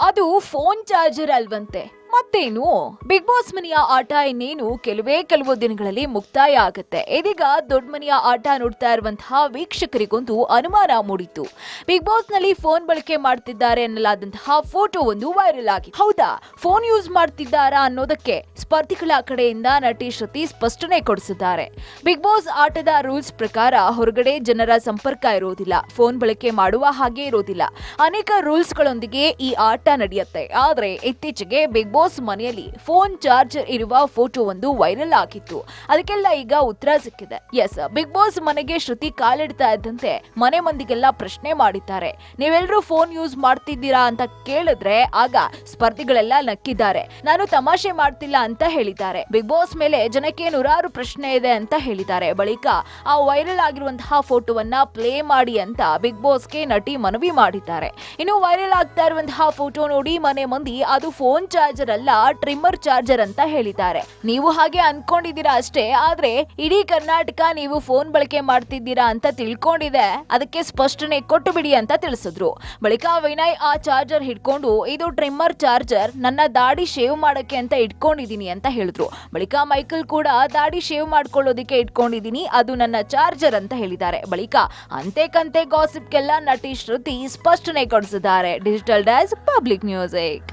ಅದು phone charger ಅಲ್ವಂತೆ. ಮತ್ತೇನು? Big boss ಮನೆಯ ಆಟ ಇನ್ನೇನು? ಕೆಲವೇ ಕೆಲವು ದಿನಗಳಲ್ಲಿ ಮುಕ್ತಾಯ ಆಗುತ್ತೆ. ಇದೀಗ ದೊಡ್ಡ ಮನೆಯ ಆಟ ನೋಡ್ತಾ ಇರುವಂತಹ ವೀಕ್ಷಕರಿಗೊಂದು ಅನುಮಾನ ಮೂಡಿತು ಬಿಗ್ ಬಾಸ್ನಲ್ಲಿ ಫೋನ್ ಬಳಕೆ ಮಾಡ್ತಿದ್ದಾರೆ ಎನ್ನಲಾದಂತಹ ಫೋಟೋ ಒಂದು ವೈರಲ್ ಆಗಿ ಹೌದಾ? ಫೋನ್ ಯೂಸ್ ಮಾಡ್ತಿದ್ದಾರಾ ಅನ್ನೋದಕ್ಕೆ ಸ್ಪರ್ಧಿಗಳ ಕಡೆಯಿಂದ ನಟಿ ಶ್ರುತಿ ಸ್ಪಷ್ಟನೆ ಕೊಡಿಸಿದ್ದಾರೆ. ಬಿಗ್ ಬಾಸ್ ಆಟದ ರೂಲ್ಸ್ ಪ್ರಕಾರ ಹೊರಗಡೆ ಜನರ ಸಂಪರ್ಕ ಇರೋದಿಲ್ಲ. ಫೋನ್ ಬಳಕೆ ಮಾಡುವ ಹಾಗೆ ಇರೋದಿಲ್ಲ. ಅನೇಕ ರೂಲ್ಸ್ ಗಳೊಂದಿಗೆ ಈ ಆಟ ನಡೆಯುತ್ತೆ. ಆದ್ರೆ ಇತ್ತೀಚೆಗೆ ಬಿಗ್ ಬಾಸ್ ಮನೆಯಲ್ಲಿ ಫೋನ್ ಚಾರ್ಜರ್ ಇರುವ ಫೋಟೋ ಒಂದು ವೈರಲ್ ಆಗಿತ್ತು. ಅದಕ್ಕೆಲ್ಲ ಈಗ ಉತ್ತರ ಸಿಕ್ಕಿದೆ. ಎಸ್ ಬಿಗ್ ಬಾಸ್ ಮನೆಗೆ ಶ್ರುತಿ ಕಾಲಿಡ್ತಾ ಇದ್ದಂತೆ ಮನೆ ಮಂದಿಗೆಲ್ಲ ಪ್ರಶ್ನೆ ಮಾಡಿದ್ದಾರೆ. ನೀವೆಲ್ಲರೂ ಫೋನ್ ಯೂಸ್ ಮಾಡ್ತಿದ್ದೀರಾ ಅಂತ ಕೇಳಿದ್ರೆ ಆಗ ಸ್ಪರ್ಧಿಗಳೆಲ್ಲ ನಕ್ಕಿದ್ದಾರೆ. ನಾನು ತಮಾಷೆ ಮಾಡ್ತಿಲ್ಲ ಅಂತ ಹೇಳಿದ್ದಾರೆ. ಬಿಗ್ ಬಾಸ್ ಮೇಲೆ ಜನಕ್ಕೆ ನೂರಾರು ಪ್ರಶ್ನೆ ಇದೆ ಅಂತ ಹೇಳಿದ್ದಾರೆ. ಬಳಿಕ ಆ ವೈರಲ್ ಆಗಿರುವಂತಹ ಫೋಟೋವನ್ನ ಪ್ಲೇ ಮಾಡಿ ಅಂತ ಬಿಗ್ ಬಾಸ್ಗೆ ನಟಿ ಮನವಿ ಮಾಡಿದ್ದಾರೆ. ಇನ್ನು ವೈರಲ್ ಆಗ್ತಾ ಇರುವಂತಹ ಫೋಟೋ ನೋಡಿ ಮನೆ ಮಂದಿ ಅದು ಫೋನ್ ಚಾರ್ಜರ್ ಅಲ್ಲ ಟ್ರಿಮ್ಮರ್ ಚಾರ್ಜರ್ ಅಂತ ಹೇಳಿದ್ದಾರೆ. ನೀವು ಹಾಗೆ ಅನ್ಕೊಂಡಿದ್ದೀರಾ ಅಷ್ಟೇ, ಆದ್ರೆ ಇಡೀ ಕರ್ನಾಟಕ ನೀವು ಫೋನ್ ಬಳಕೆ ಮಾಡ್ತಿದ್ದೀರಾ ಅಂತ ತಿಳ್ಕೊಂಡಿದೆ. ಅದಕ್ಕೆ ಸ್ಪಷ್ಟನೆ ಕೊಟ್ಟು ಬಿಡಿ ಅಂತ ತಿಳಿಸಿದ್ರು. ಬಳಿಕ ವಿನಯ್ ಆ ಚಾರ್ಜರ್ ಹಿಡ್ಕೊಂಡು, ಇದು ಟ್ರಿಮ್ಮರ್ ಚಾರ್ಜರ್ ನನ್ನ ದಾಡಿ ಶೇವ್ ಮಾಡಕ್ಕೆ ಅಂತ ಇಟ್ಕೊಂಡಿದ್ದೀನಿ ಅಂತ ಹೇಳಿದ್ರು. ಬಳಿಕ ಮೈಕಲ್ ಕೂಡ, ದಾಡಿ ಶೇವ್ ಮಾಡ್ಕೊಳ್ಳೋದಿಕ್ಕೆ ಇಟ್ಕೊಂಡಿದ್ದೀನಿ, ಅದು ನನ್ನ ಚಾರ್ಜರ್ ಅಂತ ಹೇಳಿದ್ದಾರೆ. ಬಳಿಕ ಅಂತೆ ಕಂತೆ ಗಾಸಿಪ್ಗೆಲ್ಲ ನಟಿ ಶ್ರುತಿ ಸ್ಪಷ್ಟನೆ ಕೊಡಿಸಿದ್ದಾರೆ. Digital dash public music